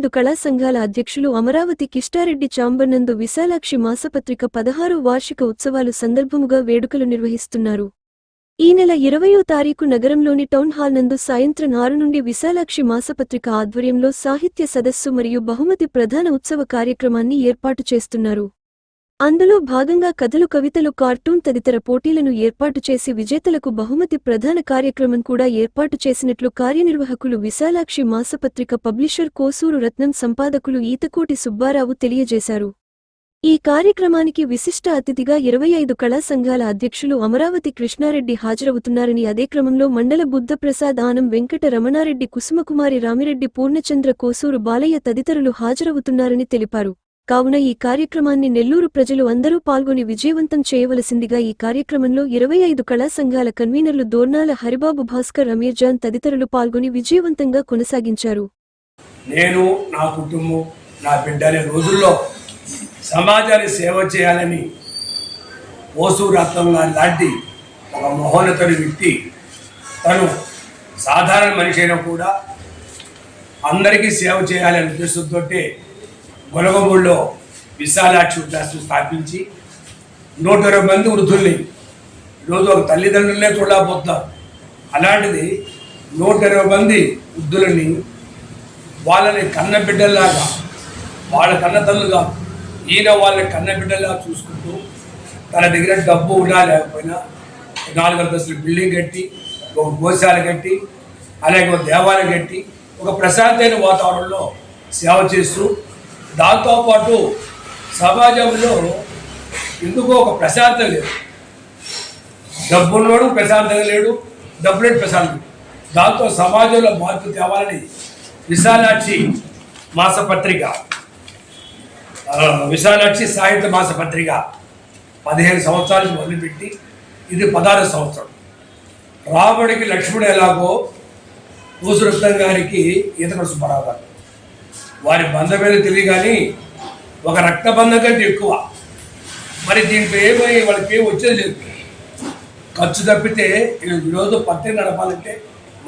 ఐదు కళా సంఘాల అధ్యక్షులు అమరావతి కిష్టారెడ్డి చాంబర్నందు విశాలాక్షి మాసపత్రిక పదహారు వార్షిక ఉత్సవాలు సందర్భముగా వేడుకలు నిర్వహిస్తున్నారు. ఈ నెల ఇరవయో తారీఖు నగరంలోని టౌన్ హాల్ నందు సాయంత్రం ఆరు నుండి విశాలాక్షి మాసపత్రిక ఆధ్వర్యంలో సాహిత్య సదస్సు మరియు బహుమతి ప్రధాన ఉత్సవ కార్యక్రమాన్ని ఏర్పాటు చేస్తున్నారు. అందులో భాగంగా కథలు కవితలు కార్టూన్ తదితర పోటీలను ఏర్పాటు చేసి విజేతలకు బహుమతి ప్రధాన కార్యక్రమం కూడా ఏర్పాటు చేసినట్లు కార్యనిర్వాహకులు విశాలాక్షి మాసపత్రిక పబ్లిషర్ కోసూరు రత్నం సంపాదకులు ఈతకోటి సుబ్బారావు తెలియజేశారు. ఈ కార్యక్రమానికి విశిష్ట అతిథిగా ఇరవై ఐదు కళా సంఘాల అధ్యక్షులు అమరావతి కృష్ణారెడ్డి హాజరవుతున్నారని అదే క్రమంలో మండల బుద్ధప్రసాద్ ఆనం వెంకట రమణారెడ్డి కుసుమకుమారి రామిరెడ్డి పూర్ణచంద్ర కోసూరు బాలయ్య తదితరులు హాజరవుతున్నారని తెలిపారు. కావున ఈ కార్యక్రమాన్ని నెల్లూరు ప్రజలు అందరూ పాల్గొని విజయవంతం చేయవలసిందిగా ఈ కార్యక్రమంలో ఇరవై ఐదు కళా సంఘాల కన్వీనర్లు దోర్నాల హరిబాబు భాస్కర్ అమీర్జాన్ తదితరులు పాల్గొని విజయవంతంగా కొనసాగించారు. నేను నా కుటుంబం నా బిడ్డలే రోజుల్లో సమాజాన్ని సేవ చేయాలని ఓసు గారి లాంటి ఒక మహోన్నతుడి వ్యక్తి. తను సాధారణ మనిషి అయినా కూడా అందరికీ సేవ చేయాలనే ఉద్దేశంతో గొలగమూడిలో విశాలాక్షి ట్రస్ట్ స్థాపించి నూట ఇరవై మంది వృద్ధుల్ని ఈరోజు ఒక తల్లిదండ్రులనే చూడలేకపోతున్నారు అలాంటిది నూట ఇరవై మంది వృద్ధులని వాళ్ళని కన్న బిడ్డల్లాగా వాళ్ళ కన్న తల్లుగా ఈయన వాళ్ళని కన్న బిడ్డల్లాగా చూసుకుంటూ తన దగ్గర డబ్బు ఉన్నా లేకపోయినా నాలుగు అంతస్తుల బిల్డింగ్ కట్టి ఒక గోశాల కట్టి అలాగే ఒక దేవాలయం కట్టి ఒక ప్రశాంతమైన వాతావరణంలో సేవ చేస్తూ దాంతోపాటు సమాజంలో ఎందుకో ఒక ప్రశాంత లేదు. డబ్బున్నోడు ప్రశాంతంగా లేడు డబ్బు ప్రశాంతం దాంతో సమాజంలో మార్పు తేవాలని విశాలాక్షి మాసపత్రిక విశాలాక్షి సాహిత్య మాసపత్రిక పదిహేను సంవత్సరాలు మొదలుపెట్టి ఇది పదహారు సంవత్సరం. రాముడికి లక్ష్మణుడు ఎలాగో పూసురత్నం గారికి ఈతకడు సుబ్బారావు గారు వారి బంధమైన తెలియ కానీ ఒక రక్తబంధం కంటే ఎక్కువ. మరి దీంట్లో ఏమై వాళ్ళకి ఏం వచ్చేది లేదు. ఖర్చు తప్పితే ఈరోజు పత్రిక నడపాలంటే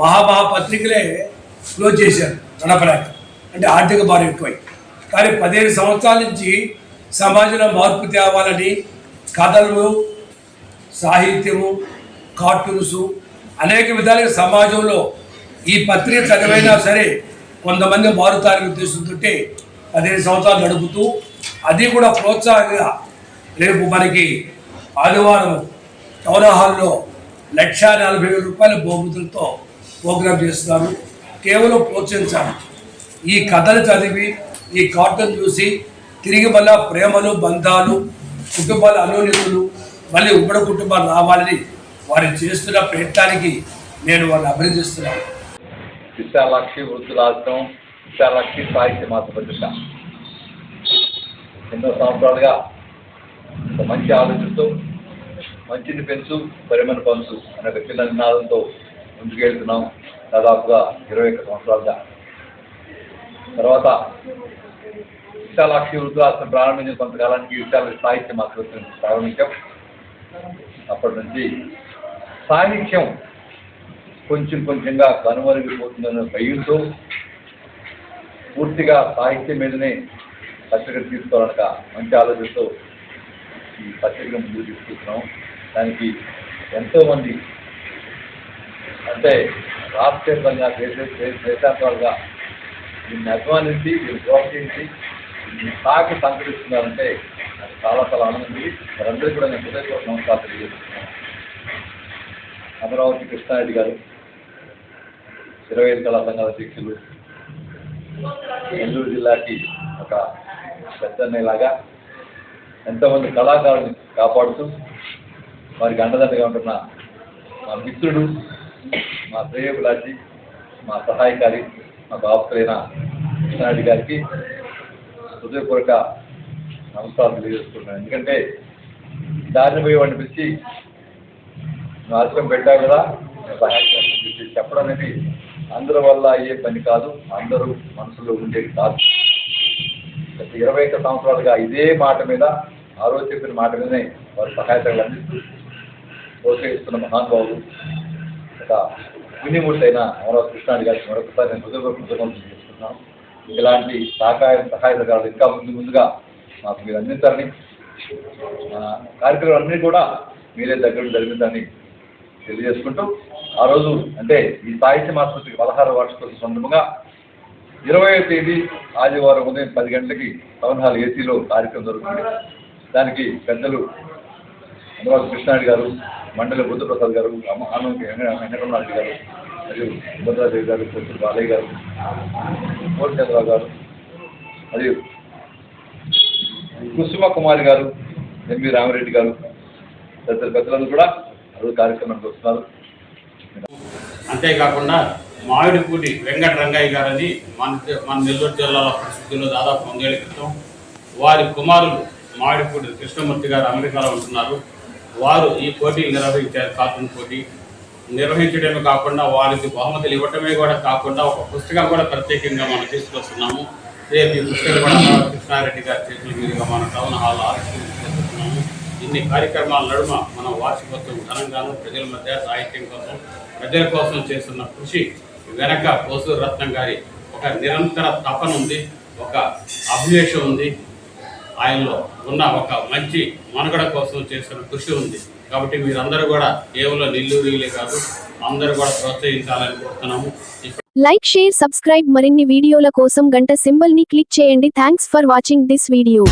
మహామహా పత్రికలే క్లోజ్ చేశారు నడపలేక అంటే ఆర్థిక భారం ఎక్కువై. కానీ పదిహేను సంవత్సరాల నుంచి సమాజంలో మార్పు తేవాలని కథలు సాహిత్యము కార్టూన్స్ అనేక విధాలుగా సమాజంలో ఈ పత్రిక చదివైనా సరే కొంతమంది మారుతారని ఉద్దేశంతో పదిహేను సంవత్సరాలు నడుపుతూ అది కూడా ప్రోత్సాహంగా రేపు మనకి ఆదివారం టౌన్ హాల్లో లక్ష నలభై వేల రూపాయల బహుమతులతో ప్రోగ్రాం చేస్తున్నారు. కేవలం ప్రోత్సహించాలి. ఈ కథలు చదివి ఈ కార్టూన్ చూసి తిరిగి మళ్ళా ప్రేమలు బంధాలు కుటుంబాల అన్యోన్యతలు మళ్ళీ ఉమ్మడి కుటుంబాలు రావాలని వారు చేస్తున్న ప్రయత్నానికి నేను వారిని అభినందిస్తున్నాను. విశాలాక్షి వృద్ధులాశ్రమం విశాలాక్షి సాహిత్య మాస పత్రిక ఎన్నో సంవత్సరాలుగా ఒక మంచి ఆలోచనతో మంచిని పెంచు పరిమణ పంచు అనే ఒక చిన్న నినాదంతో ముందుకెళ్తున్నాం. దాదాపుగా ఇరవై ఒక్క సంవత్సరాలుగా. తర్వాత విశాలాక్షి వృద్ధులాశ్రమం ప్రారంభించిన కొంతకాలానికి విశాల సాహిత్య మాస ప్రారంభించాం. అప్పటి నుంచి సాహిత్యం కొంచెం కొంచెంగా కనుమరుగిపోతుందన్న భయంతో పూర్తిగా సాహిత్యం మీదనే పత్రిక తీసుకోవాలనక మంచి ఆలోచనతో ఈ పత్రికను ముందుకు తీసుకుంటున్నాం దానికి ఎంతోమంది అంటే రాష్ట్రంగా దేశ దేశ- దేశాంతరాలుగా దీన్ని అభిమానించి దీన్ని ప్రోత్సహించి దీన్ని సాకి సంకటిస్తున్నారంటే నాకు చాలా చాలా ఆనందం ఉంది. కూడా నేను హృదయపూర్వక నమస్కారం తెలియజేస్తున్నాను. అమరావతి కృష్ణారెడ్డి గారు ఇరవై ఐదు కళా సంఘాల అధ్యక్షులు నెల్లూరు జిల్లాకి ఒక పెద్దన్నలాగా ఎంతోమంది కళాకారుని కాపాడుతూ వారికి అండదండగా ఉంటున్న మా మిత్రుడు మా శ్రేయబులాజీ మా సహాయకారి మా బాబులైన కృష్ణారెడ్డి గారికి హృదయపూర్వక నమస్కారం తెలియజేస్తున్నాను ఎందుకంటే దారిని పోయి వాడిని పిలిచి నువ్వు ఆశ్రమం పెట్టావు కదా నేను చెప్పడం అనేది అందరి వల్ల అయ్యే పని కాదు అందరూ మనసులో ఉండేది కాదు. గత ఇరవై ఒక్క సంవత్సరాలుగా ఇదే మాట మీద ఆ రోజు చెప్పిన మాట మీదనే వారు సహాయతలు అందిస్తూ ప్రోత్సహిస్తున్న మహానుభావులు గత వినిమూర్తి అమరావతి కృష్ణాడి గారికి మరొకసారి నేను హృదయపూర్వక కృతజ్ఞతలు ఇలాంటి సహకార సహాయ ఇంకా ముందు ముందుగా మాకు మీరు అందించాలని కార్యక్రమాలన్నీ కూడా మీరే దగ్గర జరిగిందని తెలియజేసుకుంటూ ఆ రోజు అంటే ఈ సాహిత్య మాసపత్రిక పదహారు వార్షికోత్సవ సందర్భంగా ఇరవై తేదీ ఆదివారం ఉదయం పది గంటలకి టౌన్ హాల్ ఏసీలో కార్యక్రమం జరుగుతుంది. దానికి పెద్దలు అనురాగ్ కృష్ణారెడ్డి గారు మండలి బుద్ధప్రసాద్ గారు ఆనంద ఆనంద్ గారు మరియు భద్రాదేవి గారు కొత్తూరు బాలయ్య గారు కోరిచంద్రరావు గారు మరియు కుసుమ కుమారి గారు ఎంవి రామిరెడ్డి గారు తదితర పెద్దలందరూ కూడా ఆ రోజు కార్యక్రమానికి వస్తున్నారు. అంతేకాకుండా మామిడిపూడి వెంకట రంగయ్య గారని మన మన నెల్లూరు జిల్లాలో పరిస్థితుల్లో దాదాపు వందేళ్ళ క్రితం వారి కుమారులు మామిడిపూడి కృష్ణమూర్తి గారు అమెరికాలో ఉంటున్నారు. వారు ఈ పోటీలు నిర్వహించారు కార్టూన్ పోటీ నిర్వహించడమే కాకుండా వారికి బహుమతులు ఇవ్వటమే కూడా కాకుండా ఒక పుస్తకం కూడా ప్రత్యేకంగా మనం తీసుకొస్తున్నాము. రేపు ఈ పుస్తకం కూడా కృష్ణారెడ్డి గారి చేతుల మీదుగా మన టౌన్ హాల్ ఆవిష్కరిస్తున్నాము ఇన్ని కార్యక్రమాల నడుమ మన వార్షికోత్సవం ఘనంగాను ప్రజల మధ్య సాహిత్యం కోసం ప్రజల కోసం చేస్తున్న కృషి వెనక పోసూరు రత్నం గారి ఒక నిరంతర తపన ఉంది ఒక అభివేశం ఉంది. ఆయనలో ఉన్న ఒక మంచి మనుగడ కోసం చేస్తున్న కృషి ఉంది. కాబట్టి మీరందరూ కూడా కేవలం నెల్లూరులే కాదు అందరూ కూడా ప్రోత్సహించాలని కోరుతున్నాము. లైక్ షేర్ సబ్స్క్రైబ్ మరిన్ని వీడియోల కోసం గంట సింబల్ని క్లిక్ చేయండి. Thanks for watching this video.